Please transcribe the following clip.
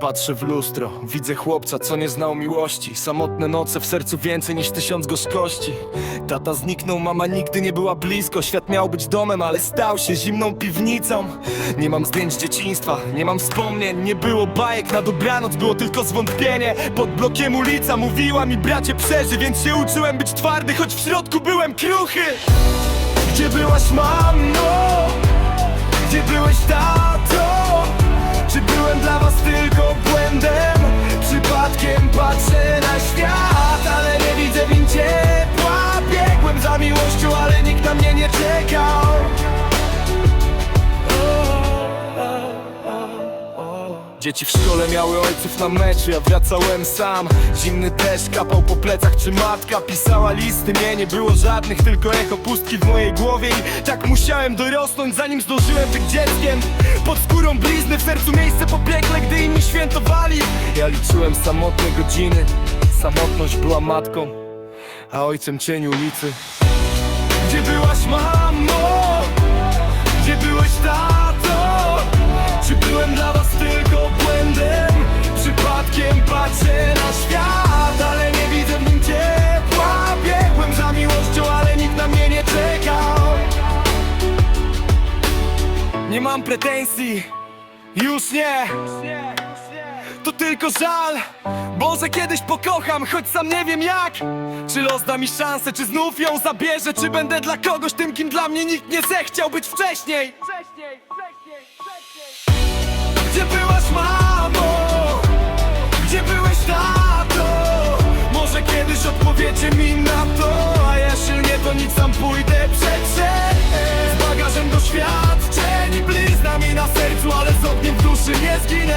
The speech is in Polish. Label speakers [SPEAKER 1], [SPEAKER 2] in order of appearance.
[SPEAKER 1] Patrzę w lustro, widzę chłopca, co nie znał miłości. Samotne noce w sercu więcej niż tysiąc gorzkości Tata zniknął, mama nigdy nie była blisko. Świat miał być domem, ale stał się zimną piwnicą. Nie mam zdjęć dzieciństwa, nie mam wspomnień. Nie było bajek na dobranoc, było tylko zwątpienie. Pod blokiem ulica mówiła mi bracie przeży Więc się uczyłem być twardy, choć w środku byłem kruchy. Gdzie byłaś mamo? Tylko błędem? Przypadkiem patrzę na świat, ale nie widzę w nim ciepła Biegłem za miłością, ale nikt na mnie nie czekał. Dzieci w szkole miały ojców na meczu, ja wracałem sam. Zimny deszcz kapał po plecach, czy matka pisała listy? Nie, nie było żadnych, tylko echo pustki w mojej głowie I tak musiałem dorosnąć, zanim zdążyłem być dzieckiem Pod skórą blizny, w sercu miejsce po piekle, gdy inni świętowali Ja liczyłem samotne godziny, samotność była matką A ojcem cień ulicy Gdzie byłaś mamo? Gdzie byłeś tato? Czy byłem dla was tylko błędem? Przypadkiem patrzę na świat, Nie mam pretensji, już nie. To tylko żal. Może kiedyś pokocham, choć sam nie wiem jak. Czy los da mi szansę, czy znów ją zabierze? Czy będę dla kogoś tym, kim dla mnie nikt nie zechciał być wcześniej? Gdzie byłaś mamo? Gdzie byłeś tato? Może kiedyś odpowiecie mi na to duszy nie zginę